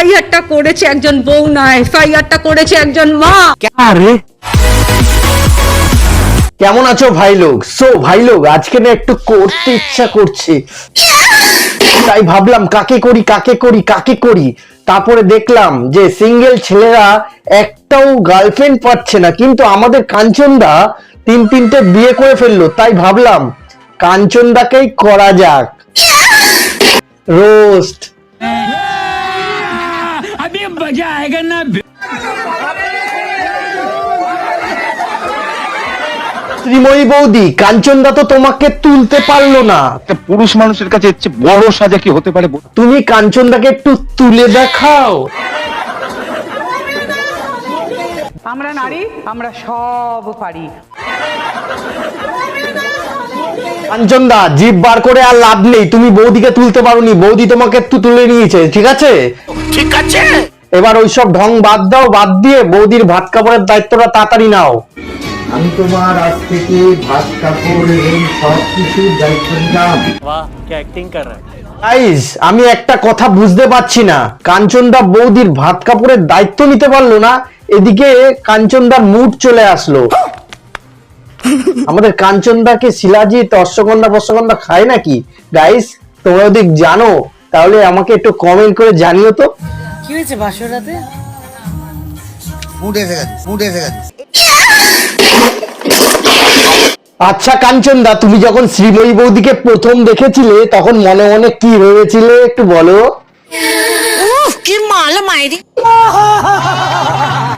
এফআইআরটা করেছে একজন বউ না, এফআইআরটা করেছে একজন মা। আরে কেমন আছো ভাই লোক? সো ভাই লোক, আজকে না একটু করতে ইচ্ছা করছে। তাই ভাবলাম কাকে করি কাকে করি কাকে করি? তারপরে দেখলাম যে সিঙ্গেল ছেলেরা একটাও গার্লফ্রেন্ড পাচ্ছে না, কিন্তু আমাদের কাঞ্চনদা তিন তিনটে বিয়ে করে ফেলল। তাই ভাবলাম কাঞ্চনদাকেই করা যাক। রোস্ট। मजा आएगा ना শ্রীময়ী বৌদি কাঞ্চনদা তো তোমাকে তুলতে পারলো না একটা পুরুষ মানুষের কাছে এর চেয়ে বড় সাজা কি হতে পারে বলো? তুমি কাঞ্চনদাকে একটু তুলে দেখাও আমরা নারী আমরা সব পারি কাঞ্চনদা জিভ বার করে আর লাভ নেই তুমি বৌদিকে তুলতে পারোনি বৌদি তোমাকে একটু তুলে নিয়েছে ঠিক আছে ঠিক আছে এবার ওইসব ঢং বাদ দাও বাদ দিয়ে বৌদির ভাত কাপড়ের দায়িত্বটা তাড়াতাড়ি নাও। আমি তোমার আজ থেকে ভাত কাপড় এবং সব কিছুর দায়িত্ব নিলাম। গাইস আমি একটা কথা বুঝতে পারছি না। কাঞ্চনদা বৌদির ভাত কাপড়ের দায়িত্ব নিতে পারল না এদিকে কাঞ্চনদার মুড চলে আসলো। আমাদের কাঞ্চনদাকে শিলাজিৎ অশ্বগন্ধা বর্ষগন্ধা খায় নাকি? গাইস তোমরা যদি জানো তাহলে আমাকে একটু কমেন্ট করে জানিও তো। কি হয়েছে বাসরাতে? মুড এসে গেছে মুড এসে গেছে। আচ্ছা কাঞ্চনদা তুমি যখন শ্রীময়ী বৌদিকে প্রথম দেখেছিলে তখন মনে মনে কি ভেবেছিলে একটু বলো? কি মাল মাইরি।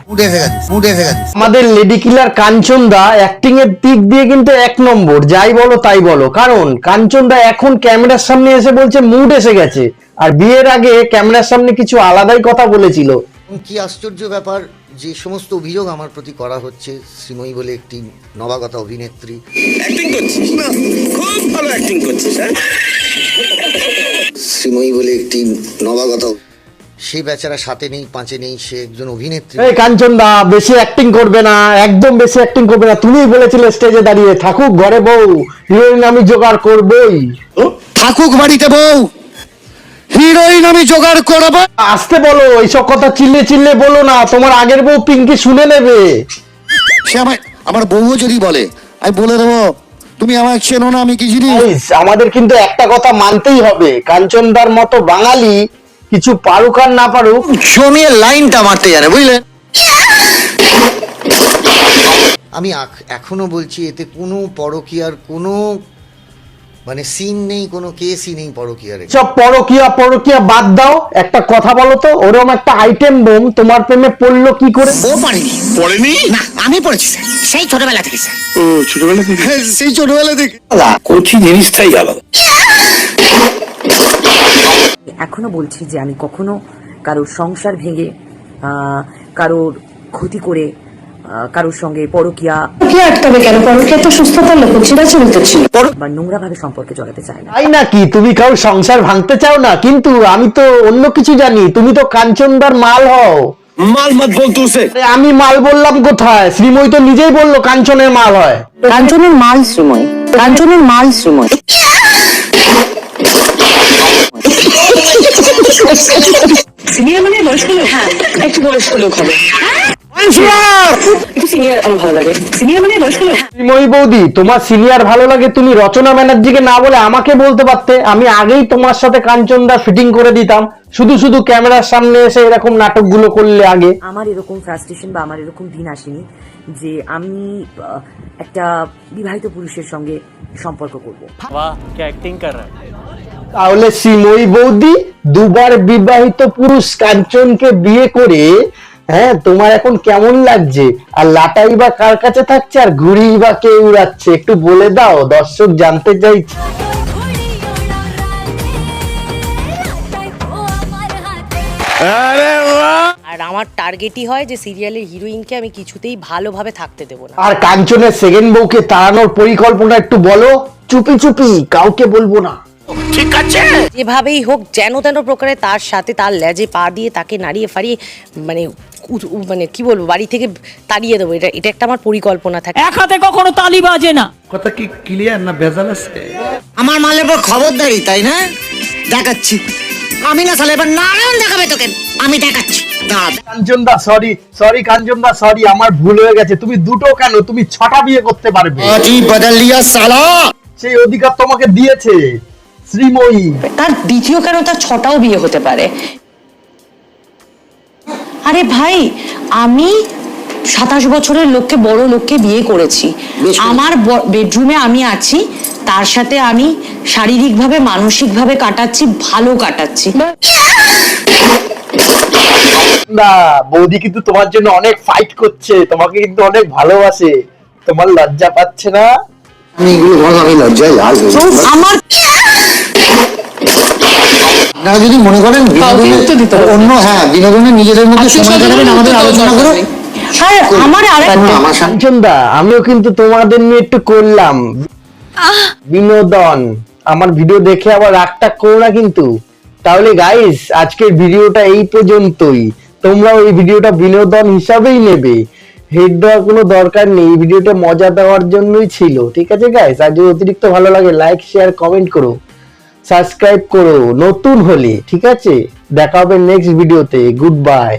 মুড এসে গেছে মুড এসে গেছে। আমাদের লেডি কিলার কাঞ্চনদা অ্যাক্টিং এর দিক দিয়ে কিন্তু এক নম্বর যাই বলো তাই বলো। কারণ কাঞ্চনদা এখন ক্যামেরার সামনে এসে বলছে মুড এসে গেছে। আর বিয়ের আগে ক্যামেরার সামনে কিছু আলাদাই কথা বলেছিল। কি আশ্চর্য ব্যাপার যে সমস্ত অভিযোগ আমার প্রতি করা হচ্ছে শ্রীময়ী বলে একটি নবাগতা অভিনেত্রী। শ্রীময়ী বলে একটি নবাগতা। সে বেচারা সাথে নেই পাঁচে নেই সে একজন অভিনেত্রী। এই কাঞ্চনদা বেশি অ্যাক্টিং করবে না একদম বেশি অ্যাক্টিং করবে না। তুমিই বলেছিলে স্টেজে দাঁড়িয়ে থাকুক ঘরে বউ হিরোইন আমি জোগাড় করবই। থাকুক বাড়িতে বউ। হিরোইন আমি জোগাড় করব। আসতে বলো এইসব কথা চিল্লে চিল্লে বলো না তোমার আগের বউ পিঙ্কি শুনে নেবে। সে আমার আমার বউও যদি বলে আমি বলে দেবো তুমি আমার চেনো না আমি কি জিনিস আমাদের কিন্তু একটা কথা মানতেই হবে। কাঞ্চনদার মতো বাঙালি কিছু পারুক আর না পারুক। জমিয়ে লাইনটা মারতে জানে বুঝলেন আমি এখনও বলছি এতে কোনো পরকীয়ার কোনো মানে সিন নেই কোনো কেসই নেই পরকীয়ার। সব পরকিয়া পরকিয়া বাদ দাও। একটা কথা বলো তো ওরকম একটা আইটেম বোম তোমার প্রেমে পড়ল কি করে? ও পড়েনি। পড়েনি? না আমি পড়েছি সেই ছোটবেলা থেকে স্যার। ও ছোটবেলা থেকে? হ্যাঁ, সেই ছোটবেলা থেকে। কচি জিনিসটাই আলাদা। এখনও বলছি যে আমি কখনো কারোর সংসার ভেঙে কারোর ক্ষতি করে কারোর সঙ্গে পরকিয়া আটকাবে কেন? পরকে তো সুস্থতার চিরাচরিত ছিল। বা নোংরা ভাবে সম্পর্কে জড়াতে চাই না। তাই নাকি? তুমি কারোর সংসার ভাঙতে চাও না? কিন্তু আমি তো অন্য কিছু জানি। তুমি তো কাঞ্চনদার মাল হও। মাল মত বল তুই সে। আরে আমি মাল বললাম কোথায়? শ্রীময়ী তো নিজেই বলল কাঞ্চনের মাল হয়। কাঞ্চনের মাল শ্রীময়। কাঞ্চনের মাল শ্রীময়। সিনিয়র মানে বয়স্ক লোক? হ্যাঁ। একটু বয়স্ক লোক হবে। একটু সিনিয়র আমার ভালো লাগে। সিনিয়র মানে বয়স্ক লোক? শ্রীময়ী বৌদি তোমার সিনিয়র ভালো লাগে তুমি রচনা ব্যানার্জিকে না বলে আমাকে বলতে পারতে। আমি আগেই তোমার সাথে কাঞ্চনদা ফিটিং করে দিতাম। শুধু শুধু ক্যামেরার সামনে এসে এরকম নাটকগুলো করলে আগে। আমার এরকম ফ্রাস্ট্রেশন বা আমার এরকম দিন আসেনি যে আমি একটা বিবাহিত পুরুষের সঙ্গে সম্পর্ক করব। তাহলে শ্রীময়ী বৌদি দুবার বিবাহিত পুরুষ কাঞ্চনকে বিয়ে করে হ্যাঁ তোমার এখন কেমন লাগছে? আর লাটাই বা কার কাছে থাকছে? আর ঘুড়ি বা কে উড়াচ্ছে? একটু বলে দাও দর্শক জানতে চাইছে। আর আমার টার্গেটই হয় যে সিরিয়ালের হিরোইনকে আমি কিছুতেই ভালোভাবে থাকতে দেবো না। আর কাঞ্চনের সেকেন্ড বউকে তাড়ানোর পরিকল্পনা একটু বলো। চুপি চুপি কাউকে বলব না। যেভাবেই হোক যেন তেন প্রকারে তার সাথে তার লেজে পা দিয়ে তাকে নাড়িয়ে ফাড়িয়ে মানে মানে কি বলব বাড়ি থেকে তাড়িয়ে দেবো। এটা এটা একটা আমার পরিকল্পনা থাকে। এক হাতে কখনো তালি বাজে না। কথা কি ক্লিয়ার না ভেজাল আছে? আমার মালের পর খবরদারি তাই না? দেখাচ্ছি। আমি না সালে এবার নারায়ণ দেখাবে তোকে। আমি দেখাচ্ছি। দাঁড়া। সরি সরি কাঞ্চনদা সরি আমার ভুল হয়ে গেছে। তুমি দুটো কেন? তুমি ছটা বিয়ে করতে পারবে। আজই বদল লিয়া সালা। সেই অধিকার তোমাকে দিয়েছে। শ্রীময়ী। তার দ্বিতীয় কেন তার ছটাও বিয়ে হতে পারে। আরে ভাই আমি সাতাশ বছরের লোককে বড় লোককে বিয়ে করেছি। আমার বেডরুমে আমি আছি তার সাথে আমি শারীরিকভাবে মানসিকভাবে কাটাচ্ছি ভালো কাটাচ্ছি। না বৌদি কিন্তু তোমার জন্য অনেক ফাইট করছে তোমাকে কিন্তু অনেক ভালোবাসে। তোমার লজ্জা পাচ্ছে না? আমি এগুলো বলো লজ্জায়। আমার আপনারা যদি মনে করেন অন্য হ্যাঁ বিনোদনে নিজেদের মধ্যে সময় কাটাবেন আমাদের আলোচনা করো আর আমার দা আমিও কিন্তু তোমাদের নিয়ে একটু করলাম। বিনোদন। আমার ভিডিও দেখে আবার রাগটা করো না কিন্তু। তাহলে গাইস আজকের ভিডিওটা এই পর্যন্তই। তোমরা ওই ভিডিওটা বিনোদন হিসাবেই নেবে। হেড দেওয়ার কোনো দরকার নেই। এই ভিডিওটা মজা দেওয়ার জন্যই ছিল। ঠিক আছে গাইস আর যদি অতিরিক্ত ভালো লাগে লাইক শেয়ার কমেন্ট করো। সাবস্ক্রাইব করো। নতুন হলে ঠিক আছে? দেখা হবে নেক্সট ভিডিওতে গুড বাই